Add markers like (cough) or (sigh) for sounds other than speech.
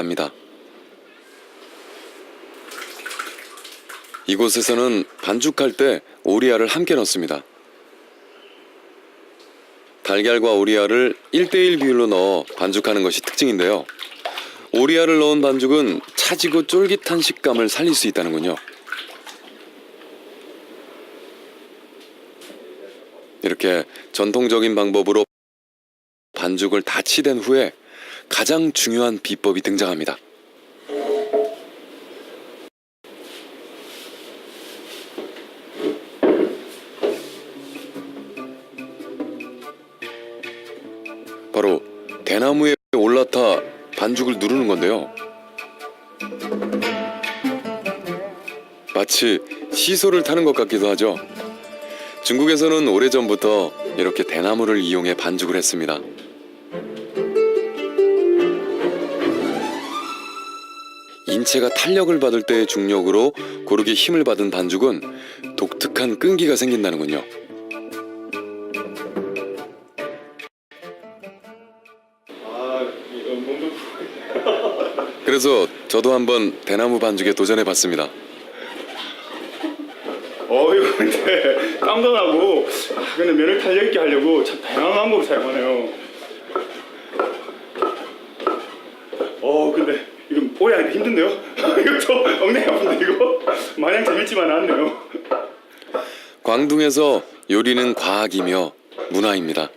합니다. 이곳에서는 반죽할 때 오리알을 함께 넣습니다. 달걀과 오리알을 1대1 비율로 넣어 반죽하는 것이 특징인데요. 오리알을 넣은 반죽은 차지고 쫄깃한 식감을 살릴 수 있다는군요. 이렇게 전통적인 방법으로 반죽을 다 치댄 후에 가장 중요한 비법이 등장합니다. 바로 대나무에 올라타 반죽을 누르는 건데요. 마치 시소를 타는 것 같기도 하죠. 중국에서는 오래전부터 이렇게 대나무를 이용해 반죽을 했습니다. 인체가 탄력을 받을 때의 중력으로 고르게 힘을 받은 반죽은 독특한 끈기가 생긴다는군요. 그래서 저도 한번 대나무 반죽에 도전해 봤습니다. 어 이거 근데 땀도 나고 아, 근데 면을 탄력 있게 하려고 참 다양한 방법을 사용하네요. 어 근데 오래 하니까 힘든데요? (laughs) 이것도 엉덩이 아픈데 이거 마냥 재밌지만 않네요. 광둥에서 요리는 과학이며 문화입니다.